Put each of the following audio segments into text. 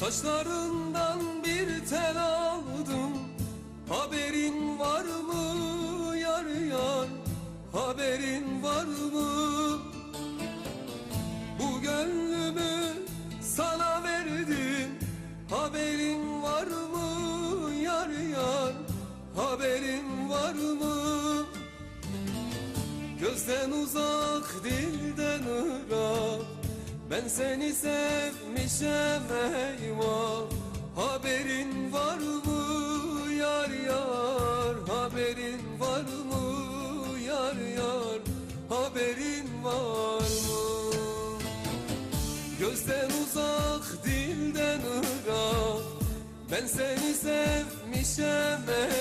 Saçlarından bir tel aldım. Haberin var mı yar yar? Haberin var mı? Bu gönlümü sana verdim. Haberin var mı yar yar? Haberin var mı? Gözden uzak dilden ırak Ben seni sevmişem eyvah. Haberin var mı yar yar? Haberin var mı yar yar? Haberin var mı? Gözden uzak dilden ırak. Ben seni sevmişem eyvah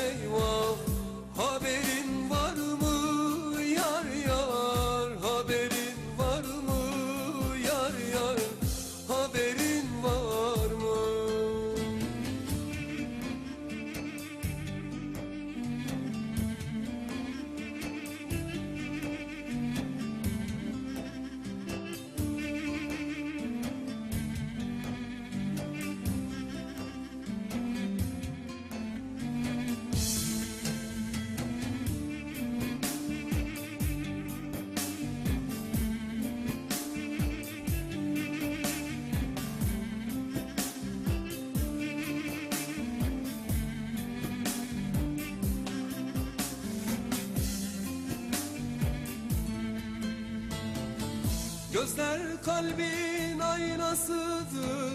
Gözler kalbin aynasıdır.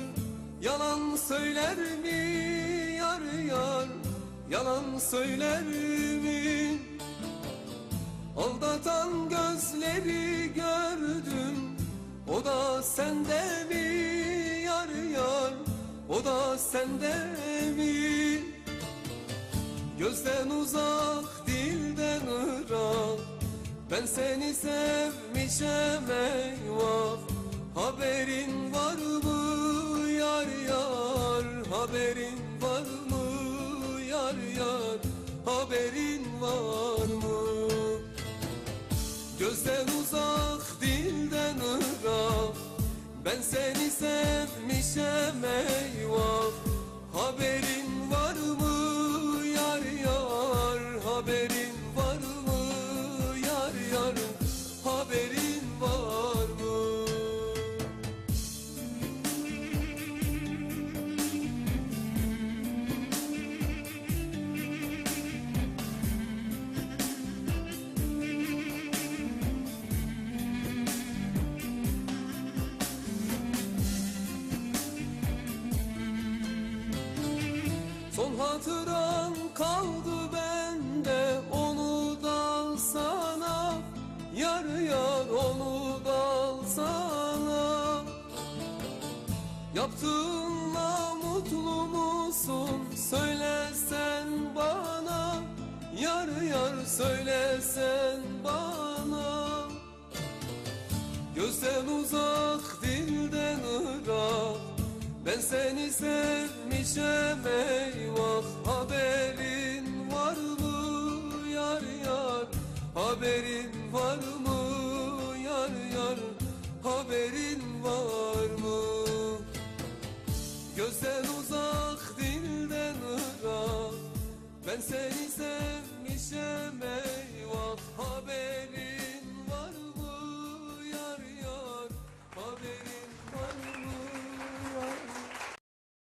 Yalan söyler mi yar yar? Yalan söyler mi? Aldatan gözleri gördüm. O da sende mi yar yar? O da sende mi? Gözden uzak dilden ırak Ben seni sevmişem eyvah. Haberin var mı yar yar? Haberin var mı yar yar? Haberin var mı? Gözden uzak dilden ırak. Ben seni sevmişem eyvah Son hatıran kaldı bende Onu da sana. Yar yar onu da sana. Yaptığınla mutlu musun? Söylesen bana. Yar yar söylesen bana Ben seni sevmişem eyvah Haberin var mı? Yar yar Haberin